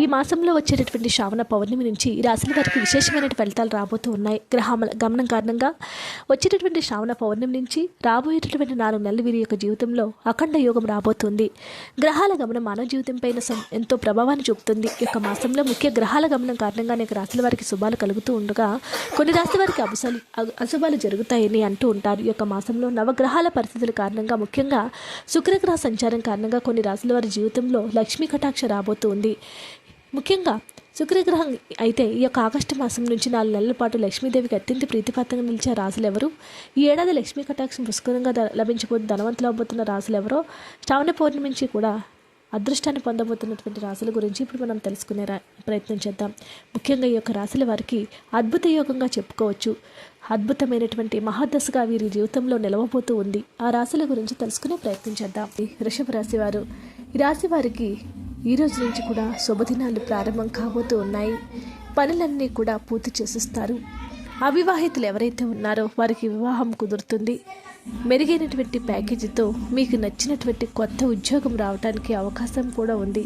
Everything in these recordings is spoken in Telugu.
ఈ మాసంలో వచ్చేటటువంటి శ్రావణ పౌర్ణమి నుంచి ఈ రాశుల వారికి విశేషమైన ఫలితాలు రాబోతూ ఉన్నాయి. గ్రహముల గమనం కారణంగా వచ్చేటటువంటి శ్రావణ పౌర్ణమి నుంచి రాబోయేటటువంటి నాలుగు నెలలు వీరి యొక్క జీవితంలో అఖండ యోగం రాబోతుంది. గ్రహాల గమనం మానవ జీవితంపైన ఎంతో ప్రభావాన్ని చూపుతుంది. ఈ యొక్క మాసంలో ముఖ్య గ్రహాల గమనం కారణంగా అనేక రాశుల వారికి శుభాలు కలుగుతూ ఉండగా కొన్ని రాశుల వారికి అభుసాలు అశుభాలు జరుగుతాయని అంటూ ఉంటారు. ఈ యొక్క మాసంలో నవగ్రహాల పరిస్థితుల కారణంగా ముఖ్యంగా శుక్రగ్రహ సంచారం కారణంగా కొన్ని రాశుల వారి జీవితంలో లక్ష్మీ కటాక్ష రాబోతుంది. ముఖ్యంగా శుక్రగ్రహం అయితే ఈ యొక్క ఆగస్టు మాసం నుంచి నాలుగు నెలల పాటు లక్ష్మీదేవికి అత్యంత ప్రీతిపాత్రంగా నిలిచే రాశులు ఎవరు? ఈ ఏడాది లక్ష్మీ కటాక్షం పుష్కరంగా లభించబోతున్న ధనవంతులు అవబోతున్న రాశులు ఎవరో? శ్రావణ పౌర్ణమి నుంచి కూడా అదృష్టాన్ని పొందబోతున్నటువంటి రాశుల గురించి ఇప్పుడు మనం తెలుసుకునే రా- ప్రయత్నం చేద్దాం. ముఖ్యంగా ఈ యొక్క రాశుల వారికి అద్భుత యోగంగా చెప్పుకోవచ్చు. అద్భుతమైనటువంటి మహాదశగా వీరి జీవితంలో నిలవబోతూ ఉంది. ఆ రాశుల గురించి తెలుసుకునే ప్రయత్నం చేద్దాం. ఈ వృషభ రాశి వారు. ఈ రాశి వారికి ఈ రోజు నుంచి కూడా శుభదినాలు ప్రారంభం కాబోతూ ఉన్నాయి. పనులన్నీ కూడా పూర్తి చేసిస్తారు. అవివాహితులు ఎవరైతే ఉన్నారో వారికి వివాహం కుదురుతుంది. మెరుగైనటువంటి ప్యాకేజీతో మీకు నచ్చినటువంటి కొత్త ఉద్యోగం రావడానికి అవకాశం కూడా ఉంది.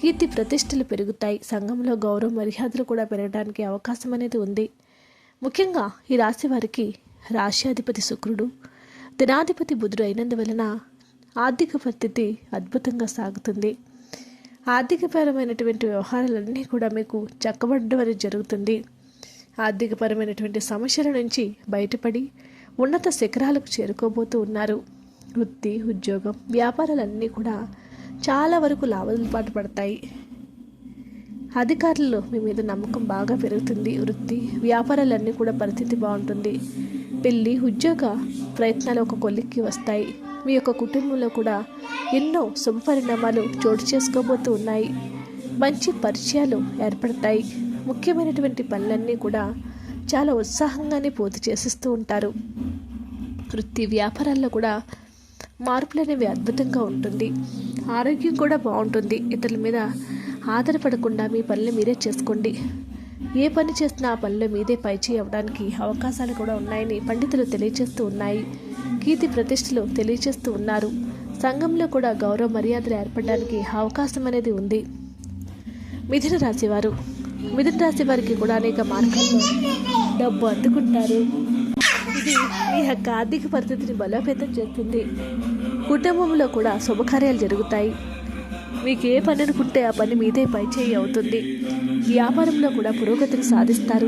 కీర్తి ప్రతిష్టలు పెరుగుతాయి. సంఘంలో గౌరవ మర్యాదలు కూడా పెరగడానికి అవకాశం అనేది ఉంది. ముఖ్యంగా ఈ రాశి వారికి రాశ్యాధిపతి శుక్రుడు దినాధిపతి బుధుడు అయినందువలన ఆర్థిక పరిస్థితి అద్భుతంగా సాగుతుంది. ఆర్థికపరమైనటువంటి వ్యవహారాలన్నీ కూడా మీకు చక్కబడడం అనేది జరుగుతుంది. ఆర్థికపరమైనటువంటి సమస్యల నుంచి బయటపడి ఉన్నత శిఖరాలకు చేరుకోబోతూ ఉన్నారు. వృత్తి ఉద్యోగం వ్యాపారాలన్నీ కూడా చాలా వరకు లాభాలు పడతాయి. అధికారులు మీ మీద నమ్మకం బాగా పెరుగుతుంది. వృత్తి వ్యాపారాలన్నీ కూడా పరిస్థితి బాగుంటుంది. పెళ్ళి ఉద్యోగ ప్రయత్నాలు ఒక కొలిక్కి వస్తాయి. మీ యొక్క కుటుంబంలో కూడా ఎన్నో శుభపరిణామాలు చోటు చేసుకోబోతూ ఉన్నాయి. మంచి పరిచయాలు ఏర్పడతాయి. ముఖ్యమైనటువంటి పనులన్నీ కూడా చాలా ఉత్సాహంగానే పూర్తి చేసిస్తూ ఉంటారు. వృత్తి వ్యాపారాల్లో కూడా మార్పులు అనేవి అద్భుతంగా ఉంటుంది. ఆరోగ్యం కూడా బాగుంటుంది. ఇతరుల మీద ఆధారపడకుండా మీ పనులు మీరే చేసుకోండి. ఏ పని చేసినా ఆ పనిలో మీదే పైచేయి అవ్వడానికి అవకాశాలు కూడా ఉన్నాయని పండితులు తెలియజేస్తూ ఉన్నాయి. కీర్తి ప్రతిష్టలు తెలియజేస్తూ ఉన్నారు. సంఘంలో కూడా గౌరవ మర్యాదలు ఏర్పడడానికి అవకాశం అనేది ఉంది. మిథున రాశివారు మిథున రాశి వారికి కూడా అనేక మార్గాల్లో డబ్బు అందుకుంటారు. ఇది మీ యొక్క ఆర్థిక పరిస్థితిని బలోపేతం చేస్తుంది. కుటుంబంలో కూడా శుభకార్యాలు జరుగుతాయి. మీకు ఏ పని అనుకుంటే ఆ పని మీదే పైచేయి అవుతుంది. వ్యాపారంలో కూడా పురోగతిని సాధిస్తారు.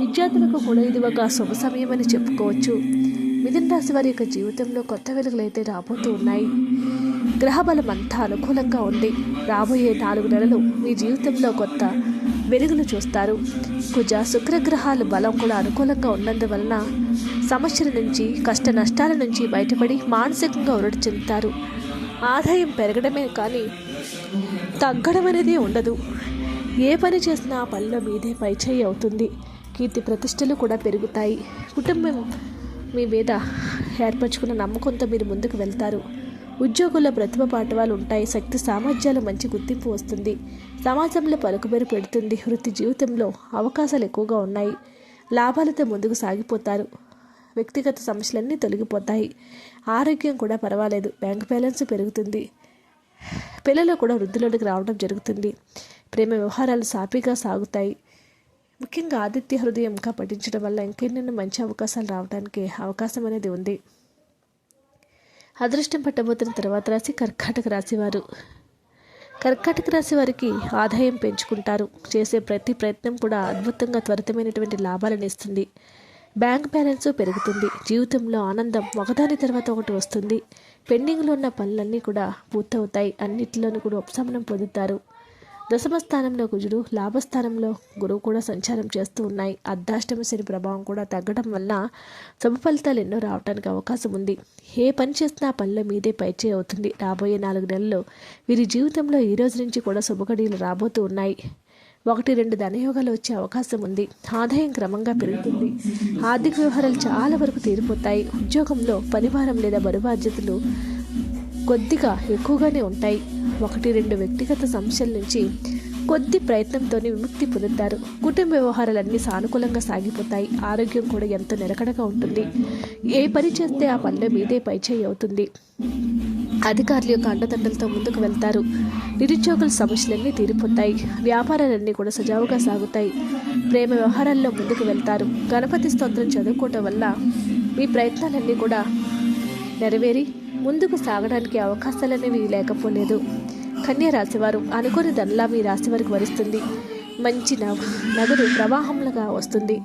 విద్యార్థులకు కూడా ఇది ఒక శుభ సమయం అని చెప్పుకోవచ్చు. మిథున రాశి వారి యొక్క జీవితంలో కొత్త వెలుగులు అయితే రాబోతూ ఉన్నాయి. గ్రహబలం అంతా అనుకూలంగా ఉంది. రాబోయే నాలుగు నెలలు మీ జీవితంలో కొత్త వెలుగులు చూస్తారు. కుజ శుక్రగ్రహాల బలం కూడా అనుకూలంగా ఉన్నందువలన సమస్యల నుంచి కష్ట నష్టాల నుంచి బయటపడి మానసికంగా ఉరడి చెందుతారు. ఆదాయం పెరగడమే కానీ తగ్గడం అనేది ఉండదు. ఏ పని చేసినా ఆ పనిలో మీదే పైచేయి అవుతుంది. కీర్తి ప్రతిష్టలు కూడా పెరుగుతాయి. కుటుంబం మీ మీద ఏర్పరచుకున్న నమ్మకంతో మీరు ముందుకు వెళ్తారు. ఉద్యోగుల్లో ప్రతిభ పాఠవాలు ఉంటాయి. శక్తి సామర్థ్యాలు మంచి గుర్తింపు వస్తుంది. సమాజంలో పలుకుబేరు పెడుతుంది. వృత్తి జీవితంలో అవకాశాలు ఎక్కువగా ఉన్నాయి. లాభాలతో ముందుకు సాగిపోతారు. వ్యక్తిగత సమస్యలన్నీ తొలగిపోతాయి. ఆరోగ్యం కూడా పర్వాలేదు. బ్యాంక్ బ్యాలెన్స్ పెరుగుతుంది. పిల్లలు కూడా వృద్ధిలోనికి రావడం జరుగుతుంది. ప్రేమ వ్యవహారాలు సాఫీగా సాగుతాయి. ముఖ్యంగా ఆదిత్య హృదయంగా పఠించడం వల్ల ఇంకెన్నెన్నో మంచి అవకాశాలు రావడానికి అవకాశం అనేది ఉంది. అదృష్టం పట్టబోతున్న తర్వాత రాశి కర్కాటక రాశివారు కర్కాటక రాశి వారికి ఆదాయం పెంచుకుంటారు. చేసే ప్రతి ప్రయత్నం కూడా అద్భుతంగా త్వరితమైనటువంటి లాభాలను ఇస్తుంది. బ్యాంక్ బ్యాలెన్స్ పెరుగుతుంది. జీవితంలో ఆనందం ఒకదాని తర్వాత ఒకటి వస్తుంది. పెండింగ్లో ఉన్న పనులన్నీ కూడా పూర్తవుతాయి. అన్నిటిలోనూ కూడా ఉపశమనం పొందుతారు. దశమ స్థానంలో కుజుడు లాభస్థానంలో గురువు కూడా సంచారం చేస్తూ ఉన్నాయి. అర్ధాష్టమ శని ప్రభావం కూడా తగ్గడం వల్ల శుభ ఫలితాలు ఎన్నో రావడానికి అవకాశం ఉంది. ఏ పని చేసినా పనిలో మీదే పైచే అవుతుంది. రాబోయే నాలుగు నెలల్లో వీరి జీవితంలో ఈ రోజు నుంచి కూడా శుభగడియలు రాబోతూ ఉన్నాయి. ఒకటి రెండు ధనయోగాలు వచ్చే అవకాశం ఉంది. ఆదాయం క్రమంగా పెరుగుతుంది. ఆర్థిక వ్యవహారాలు చాలా వరకు తీరిపోతాయి. ఉద్యోగంలో పనిభారం లేదా బరువు బాధ్యతలు కొద్దిగా ఎక్కువగానే ఉంటాయి. ఒకటి రెండు వ్యక్తిగత సమస్యల నుంచి కొద్ది ప్రయత్నంతోనే విముక్తి పొందుతారు. కుటుంబ వ్యవహారాలన్నీ సానుకూలంగా సాగిపోతాయి. ఆరోగ్యం కూడా ఎంతో నిలకడగా ఉంటుంది. ఏ పని చేస్తే ఆ పనిలో మీదే పైచేయి అవుతుంది. అధికారుల యొక్క అండదండలతో ముందుకు వెళ్తారు. నిరుద్యోగుల సమస్యలన్నీ తీరిపోతాయి. వ్యాపారాలన్నీ కూడా సజావుగా సాగుతాయి. ప్రేమ వ్యవహారాల్లో ముందుకు వెళ్తారు. గణపతి స్తోత్రం చదువుకోవటం వల్ల మీ ప్రయత్నాలన్నీ కూడా నెరవేరి ముందుకు సాగడానికి అవకాశాలనేవి లేకపోలేదు. కన్య రాశివారు అనుకోని ధనలాభి మీ రాశి వారికి వరిస్తుంది. మంచి నగదు ప్రవాహంలుగా వస్తుంది.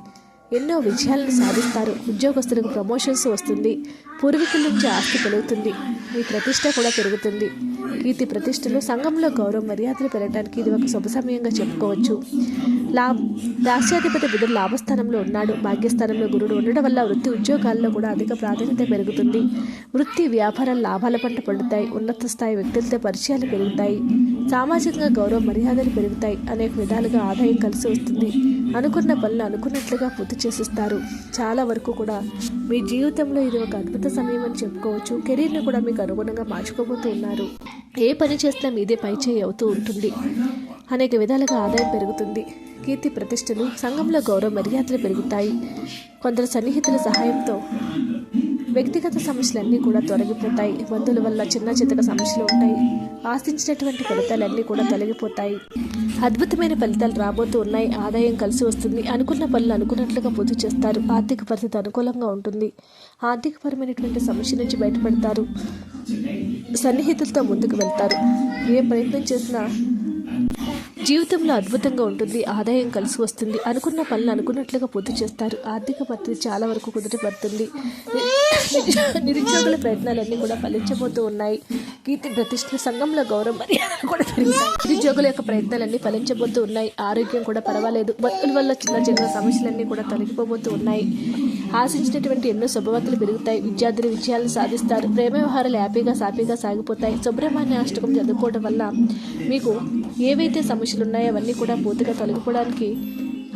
ఎన్నో విజయాలను సాధిస్తారు. ఉద్యోగస్తులకు ప్రమోషన్స్ వస్తుంది. పూర్వీకుల నుంచి ఆస్తి పెరుగుతుంది. మీ ప్రతిష్ట కూడా పెరుగుతుంది. కీర్తి ప్రతిష్టలు సంఘంలో గౌరవ మర్యాదలు పెరగడానికి ఇది ఒక శుభ సమయంగా చెప్పుకోవచ్చు. లా రాష్ట్రాధిపతి బుధుడు లాభస్థానంలో ఉన్నాడు. భాగ్యస్థానంలో గురుడు ఉండడం వల్ల వృత్తి ఉద్యోగాల్లో కూడా అధిక ప్రాధాన్యత పెరుగుతుంది. వృత్తి వ్యాపారాలు లాభాల పంట పండుతాయి. ఉన్నత స్థాయి వ్యక్తులతో పరిచయాలు పెరుగుతాయి. సామాజికంగా గౌరవ మర్యాదలు పెరుగుతాయి. అనేక విధాలుగా ఆదాయం కలిసి వస్తుంది. అనుకున్న పనులు అనుకున్నట్లుగా పూర్తి చేసిస్తారు. చాలా వరకు కూడా మీ జీవితంలో ఇది ఒక అద్భుత సమయం అని చెప్పుకోవచ్చు. కెరీర్ని కూడా మీకు అనుగుణంగా మార్చుకోబోతూ ఉన్నారు. ఏ పని చేస్తే మీదే పైచేయి అవుతూ ఉంటుంది. అనేక విధాలుగా ఆదాయం పెరుగుతుంది. కీర్తి ప్రతిష్టలు సంఘంలో గౌరవ మర్యాదలు పెరుగుతాయి. కొందరు సన్నిహితుల సహాయంతో వ్యక్తిగత సమస్యలన్నీ కూడా తొలగిపోతాయి. బంధువుల వల్ల చిన్న చితక సమస్యలు ఉంటాయి. ఆశించినటువంటి ఫలితాలన్నీ కూడా తొలగిపోతాయి. అద్భుతమైన ఫలితాలు రాబోతూ ఉన్నాయి. ఆదాయం కలిసి వస్తుంది. అనుకున్న పనులు అనుకున్నట్లుగా పూర్తి చేస్తారు. ఆర్థిక పరిస్థితి అనుకూలంగా ఉంటుంది. ఆర్థికపరమైనటువంటి సమస్య నుంచి బయటపడతారు. సన్నిహితులతో ముందుకు వెళ్తారు. ఏ ప్రయత్నం చేసినా జీవితంలో అద్భుతంగా ఉంటుంది ఆదాయం కలిసి వస్తుంది అనుకున్న పనులు అనుకున్నట్లుగా పూర్తి చేస్తారు. ఆర్థిక పరిస్థితి చాలా వరకు కుదుటపడుతుంది పడుతుంది. నిరుద్యోగుల ప్రయత్నాలన్నీ కూడా ఫలించబోతూ ఉన్నాయి. కీర్తి ప్రతిష్ట సంఘంలో గౌరవం మర్యాదలు కూడా పెరుగుతాయి. నిరుద్యోగుల యొక్క ప్రయత్నాలన్నీ ఫలించబోతూ ఉన్నాయి. ఆరోగ్యం కూడా పర్వాలేదు. భక్తుల వల్ల చిన్న చిన్న సమస్యలన్నీ కూడా తొలగిపోబోతూ ఉన్నాయి. ఆశించినటువంటి ఎన్నో శుభవార్తలు పెరుగుతాయి. విద్యార్థులు విజయాలను సాధిస్తారు. ప్రేమ వ్యవహారాలు హ్యాపీగా సాఫీగా సాగిపోతాయి. సుబ్రహ్మణ్య అష్టకం చదువుకోవడం వల్ల మీకు ఏవైతే సమస్యలు ఉన్నాయో అవన్నీ కూడా పూర్తిగా తొలగిపోవడానికి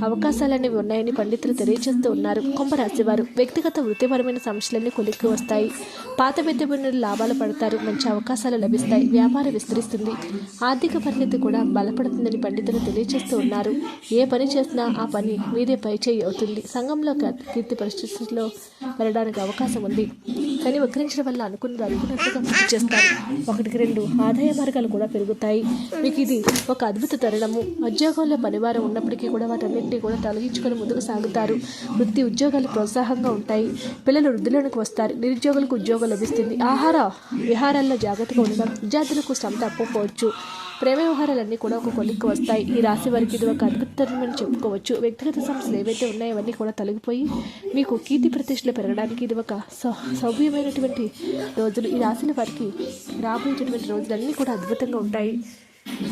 అవకాశాలనేవి ఉన్నాయని పండితులు తెలియజేస్తూ ఉన్నారు. కుంభరాశివారు వ్యక్తిగత వృత్తిపరమైన సమస్యలన్నీ కొలిక్కి వస్తాయి. పాత పెట్టుబడులు లాభాలు పడతారు మంచి అవకాశాలు లభిస్తాయి వ్యాపారం విస్తరిస్తుంది. ఆర్థిక పరిణితి కూడా బలపడుతుందని పండితులు తెలియజేస్తూ ఉన్నారు. ఏ పని చేసినా ఆ పని మీదే పై చేయి అవుతుంది. సంఘంలో కీర్తి పరిస్థితుల్లో వెళ్ళడానికి అవకాశం ఉంది. కానీ వక్రించడం వల్ల అనుకున్నది అనుకున్నట్టుగా పూర్తి చేస్తారు. ఒకటికి రెండు ఆదాయ మార్గాలు కూడా పెరుగుతాయి. మీకు ఇది ఒక అద్భుత తరుణము. ఉద్యోగంలో పనివారం ఉన్నప్పటికీ కూడా వాటన్నింటినీ కూడా తొలగించుకొని ముందుకు సాగుతారు. వృత్తి ఉద్యోగాలు ప్రోత్సాహంగా ఉంటాయి. పిల్లలు వృద్ధిలోనికి వస్తారు. నిరుద్యోగులకు ఉద్యోగం లభిస్తుంది. ఆహార విహారాల్లో జాగ్రత్తగా ఉండడం విద్యార్థులకు శ్రమ తప్పకపోవచ్చు ప్రేమ వ్యవహారాలన్నీ కూడా ఒక కొలిక్కి వస్తాయి. ఈ రాశి వారికి ఇది ఒక అద్భుతమని చెప్పుకోవచ్చు. వ్యక్తిగత సమస్యలు ఏవైతే ఉన్నాయో అవన్నీ కూడా తొలగిపోయి మీకు కీర్తి ప్రతిష్టలు పెరగడానికి ఇది ఒక సౌ- సౌభ్యమైనటువంటి రోజులు. ఈ రాశిని వారికి రాబోయేటటువంటి రోజులన్నీ కూడా అద్భుతంగా ఉంటాయి.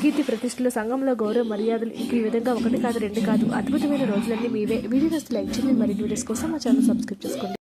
కీర్తి ప్రతిష్టలు సంఘంలో గౌరవ మర్యాదలు ఇంక ఈ విధంగా ఒకటి కాదు రెండు కాదు అద్భుతమైన రోజులన్నీ మీవే. వీడియోస్ లైక్ చేయండి మరిన్ని వీడియోస్ కోసం మా ఛానల్ సబ్స్క్రైబ్ చేసుకోండి.